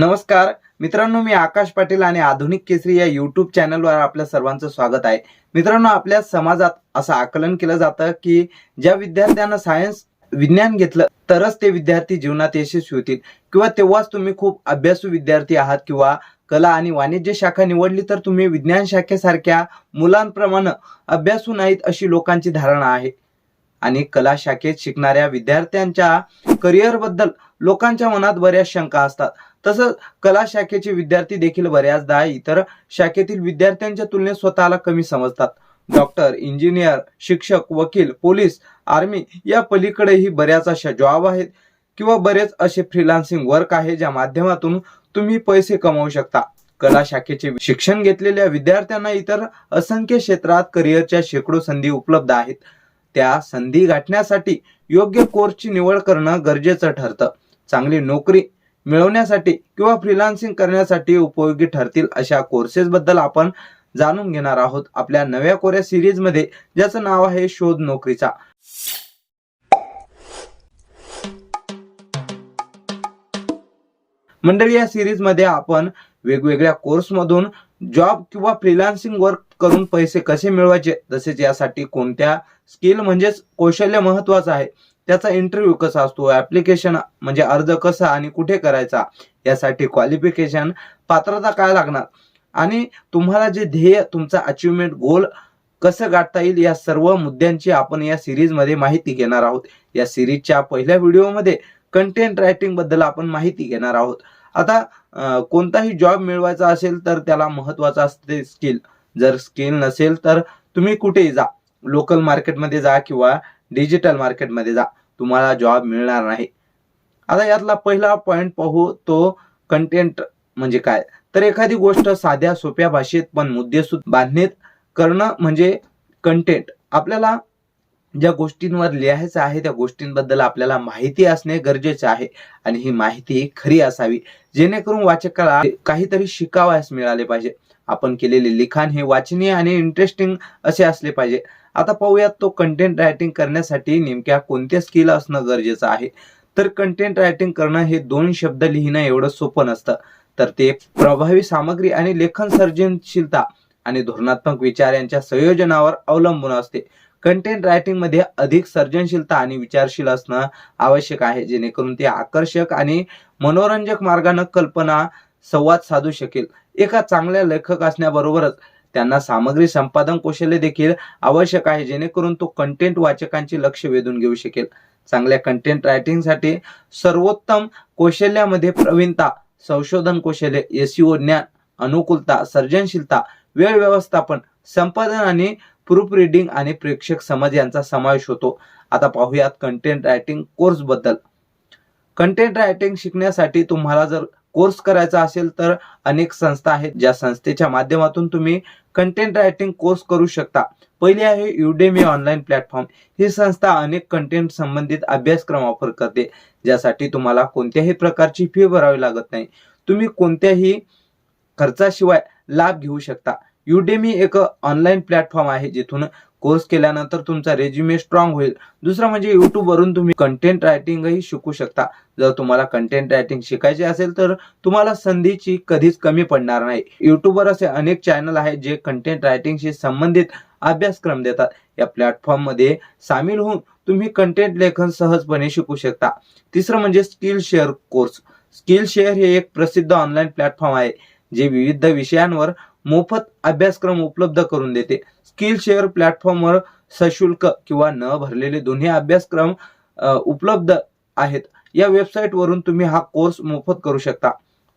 नमस्कार. मित्रांनो मी आकाश पाटील आणि आधुनिक केसरी या युट्यूब चॅनलवर आपल्या सर्वांचं स्वागत आहे. मित्रांनो आपल्या समाजात असं आकलन केलं जातं की ज्या विद्यार्थ्यांना सायन्स विज्ञान घेतलं तरच ते विद्यार्थी जीवनात यशस्वी होतील. किंवा तेव्हाच तुम्ही खूप अभ्यासू विद्यार्थी आहात किंवा कला आणि वाणिज्य शाखा निवडली तर तुम्ही विज्ञान शाखेसारख्या मुलांप्रमाणे अभ्यासू नाहीत अशी लोकांची धारणा आहे. आणि कला शाखेत शिकणाऱ्या विद्यार्थ्यांच्या करिअरबद्दल लोकांच्या मनात बऱ्याच शंका असतात. तसंच कला शाखेचे विद्यार्थी देखील बऱ्याचदा इतर शाखेतील विद्यार्थ्यांच्या तुलनेत स्वतःला कमी समजतात. डॉक्टर इंजिनियर शिक्षक वकील पोलीस आर्मी या पलीकडेही बऱ्याच अशा जॉब आहेत किंवा बरेच असे फ्रीलान्सिंग वर्क आहे ज्या माध्यमातून तुम्ही पैसे कमवू शकता. कला शाखेचे शिक्षण घेतलेल्या विद्यार्थ्यांना इतर असंख्य क्षेत्रात करिअरच्या शेकडो संधी उपलब्ध आहेत. त्या संधी गाठण्यासाठी योग्य कोर्सची निवड करणं गरजेचं ठरतं. चांगली नोकरी मिळवण्यासाठी किंवा फ्रीलान्सिंग करण्यासाठी उपयोगी ठरतील अशा कोर्सेस बद्दल आपण जाणून घेणार आहोत आपल्या नव्या कोऱ्या सिरीजमध्ये ज्याचं नाव आहे शोध नोकरीचा. मंडळी या सिरीजमध्ये आपण वेगवेगळ्या कोर्समधून जॉब किंवा फ्रीलान्सिंग वर्क करून पैसे कसे मिळवायचे तसेच यासाठी कोणत्या स्किल म्हणजेच कौशल्य महत्वाचं आहे त्याचा इंटरव्ह्यू कसा असतो? ऍप्लिकेशन म्हणजे अर्ज कसा आणि कुठे करायचा? यासाठी क्वालिफिकेशन पात्रता काय लागणार? आणि तुम्हाला जे ध्येय तुमचा अचिव्हमेंट गोल कसं गाठता येईल या सर्व मुद्द्यांची आपण या सिरीजमध्ये माहिती घेणार आहोत. या सिरीजच्या पहिल्या व्हिडिओमध्ये कंटेंट रायटिंगबद्दल आपण माहिती घेणार आहोत. आता कोणताही जॉब मिळवायचा असेल तर त्याला महत्वाचं असते स्किल जर स्किल नसेल तर तुम्ही कुठेही जा. लोकल मार्केटमध्ये जा किंवा डिजिटल मार्केटमध्ये जा. तुम्हाला जॉब मिळणार नाही. आता यातला पहिला पॉइंट पाहू तो कंटेंट म्हणजे काय? तर एखादी गोष्ट साध्या सोप्या भाषेत पण मुद्देसूद बांधणीत करणं म्हणजे कंटेंट आपल्याला ज्या गोष्टींवर लिहायचं आहे त्या गोष्टींबद्दल आपल्याला माहिती असणे गरजेचे आहे आणि ही माहिती खरी असावी. जेणेकरून वाचकाला काहीतरी शिकावयास मिळाले पाहिजे. आपण केलेले लिखाण हे वाचनीय आणि इंटरेस्टिंग असे असले पाहिजे. आता पाहूयात तो कंटेंट रायटिंग करण्यासाठी नेमक्या कोणत्या स्किल असणं गरजेचं आहे. तर कंटेंट रायटिंग करणं हे दोन शब्द लिहिणं एवढं सोपं नसतं. तर ते प्रभावी सामग्री आणि लेखन सर्जनशीलता आणि धोरणात्मक विचार यांच्या संयोजनावर अवलंबून असते. कंटेंट रायटिंगमध्ये अधिक सर्जनशीलता आणि विचारशील असणं आवश्यक आहे जेणेकरून ते आकर्षक आणि मनोरंजक मार्गाने कल्पना संवाद साधू शकेल. एका चांगल्या लेखक असण्याबरोबरच त्यांना सामग्री संपादन कौशल्य देखील आवश्यक आहे जेणेकरून तो कंटेंट वाचकांचे लक्ष वेधून घेऊ शकेल. चांगल्या कंटेंट रायटिंगसाठी सर्वोत्तम कौशल्यामध्ये प्रवीणता संशोधन कौशल्य एसईओ ज्ञान अनुकूलता सर्जनशीलता वेळ व्यवस्थापन संपादन आणि प्रूफ रिडिंग आणि प्रेक्षक समज यांचा समावेश होतो. आता पाहूयात कंटेंट रायटिंग कोर्सबद्दल. कंटेंट रायटिंग शिकण्यासाठी तुम्हाला जर कोर्स करायचा असेल तर अनेक संस्था आहेत ज्या संस्थेच्या माध्यमातून तुम्ही कंटेंट रायटिंग कोर्स करू शकता. पहिली आहे युडेमी ऑनलाईन प्लॅटफॉर्म ही संस्था अनेक कंटेंट संबंधित अभ्यासक्रम ऑफर करते ज्यासाठी तुम्हाला कोणत्याही प्रकारची फी भरावी लागत नाही. तुम्ही कोणत्याही खर्चाशिवाय लाभ घेऊ शकता. युडेमी एक ऑनलाईन प्लॅटफॉर्म आहे जिथून कोर्स केल्यानंतर तुमचा रेज्युमे स्ट्रॉंग होईल. दुसरं म्हणजे युट्यूबवरून तुम्ही कंटेंट रायटिंगही शिकू शकता. जर तुम्हाला कंटेंट रायटिंग शिकायचे असेल तर तुम्हाला संधीची कधीच कमी पडणार नाही. युट्यूबवर असे अनेक चॅनल आहेत जे कंटेंट रायटिंगशी संबंधित अभ्यासक्रम देतात. या प्लॅटफॉर्ममध्ये सामील होऊन तुम्ही कंटेंट लेखन सहजपणे शिकू शकता. तिसरं म्हणजे skill share course skill share हे एक प्रसिद्ध ऑनलाईन प्लॅटफॉर्म आहे जे विविध विषयांवर मोफत अभ्यासक्रम उपलब्ध करून देते. स्किल शेअर प्लॅटफॉर्मवर सशुल्क किंवा न भरलेले दोन्ही अभ्यासक्रम उपलब्ध आहेत. या वेबसाईट वरून तुम्ही हा कोर्स मोफत करू शकता.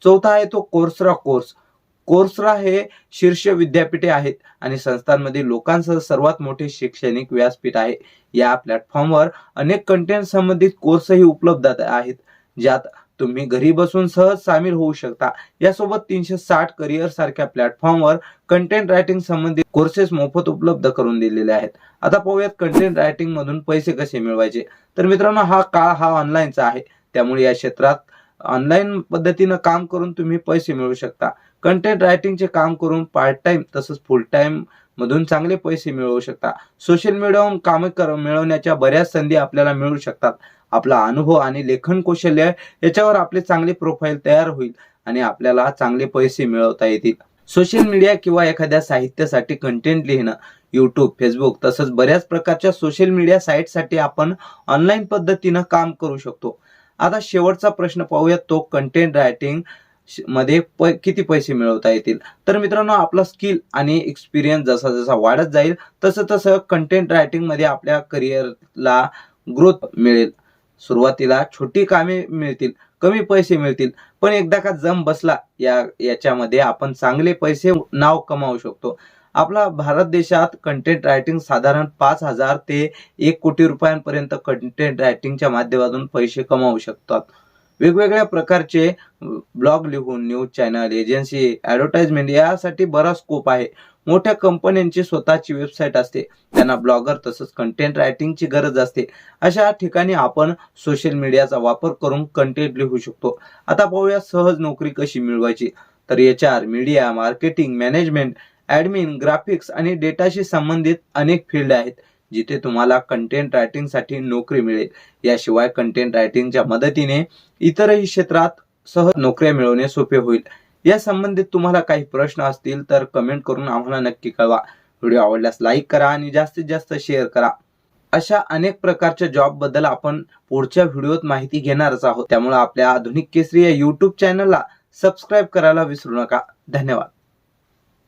चौथा आहे तो कोर्सरा कोर्स कोर्सरा हे शीर्ष विद्यापीठे आहेत आणि संस्थांमध्ये लोकांसह सर्वात मोठे शैक्षणिक व्यासपीठ आहे. या प्लॅटफॉर्मवर अनेक कंटेंट संबंधित कोर्सही उपलब्ध आहेत. ज्यात तुम्ही घरी बसून सहज सामील होऊ शकता. यासोबत तीनशे साठ करिअर सारख्या प्लॅटफॉर्मवर कंटेंट रायटिंग संबंधित कोर्सेस मोफत उपलब्ध करून दिलेले आहेत. आता पाहूयात कंटेंट रायटिंग मधून पैसे कसे मिळवायचे? तर मित्रांनो हा काळ हा ऑनलाईनचा आहे. त्यामुळे या क्षेत्रात ऑनलाईन पद्धतीनं काम करून तुम्ही पैसे मिळवू शकता. कंटेंट रायटिंगचे काम करून पार्ट टाइम तसंच फुल टाइम मधून चांगले पैसे मिळवू शकता. सोशल मीडियावरून कामे कर मिळवण्याच्या बऱ्याच संधी आपल्याला मिळू शकतात. आपला अनुभव आणि लेखन कौशल्य याच्यावर आपले चांगले प्रोफाईल तयार होईल आणि आपल्याला चांगले पैसे मिळवता येतील. सोशल मीडिया किंवा एखाद्या साहित्यासाठी कंटेंट लिहिणं यूट्यूब फेसबुक तसंच बऱ्याच प्रकारच्या सोशल मीडिया साईटसाठी आपण ऑनलाईन पद्धतीनं काम करू शकतो. आता शेवटचा प्रश्न पाहूया तो कंटेंट रायटिंग मध्ये प किती पैसे मिळवता येतील? तर मित्रांनो आपला स्किल आणि एक्सपिरियन्स जसा जसा वाढत जाईल तसं तसं कंटेंट रायटिंगमध्ये आपल्या करिअरला ग्रोथ मिळेल. सुरुवातीला छोटी कामे मिळतील कमी पैसे मिळतील पण एकदा का जम बसला या याच्यामध्ये आपण चांगले पैसे नाव कमावू शकतो. आपला भारत देशात कंटेंट रायटिंग साधारण पाच हजार ते एक कोटी रुपयांपर्यंत कंटेंट रायटिंगच्या माध्यमातून पैसे कमावू शकतात. वेगवेगळ्या प्रकारचे ब्लॉग लिहून न्यूज चॅनल एजन्सी ऍडव्हर्टाइजमेंट यासाठी बराच स्कोप आहे. मोठ्या कंपन्यांची स्वतःची वेबसाईट असते. त्यांना ब्लॉगर तसंच कंटेंट रायटिंगची गरज असते. अशा ठिकाणी आपण सोशल मीडियाचा वापर करून कंटेंट लिहू शकतो. आता पाहूया सहज नोकरी कशी मिळवायची. तर H R media marketing management admin graphics आणि डेटाशी संबंधित अनेक फील्ड आहेत. जिथे तुम्हाला कंटेंट रायटिंगसाठी नोकरी मिळेल. याशिवाय कंटेंट रायटिंगच्या मदतीने इतरही क्षेत्रात सहज नोकऱ्या मिळवणे सोपे होईल. या संबंधित तुम्हाला काही प्रश्न असतील तर कमेंट करून आम्हाला नक्की कळवा. व्हिडिओ आवडल्यास लाईक करा आणि जास्तीत जास्त शेअर करा. अशा अनेक प्रकारच्या जॉबबद्दल आपण पुढच्या व्हिडिओत माहिती घेणारच आहोत. त्यामुळे आपल्या आधुनिक केसरी या युट्यूब चॅनलला सबस्क्राईब करायला विसरू नका. धन्यवाद.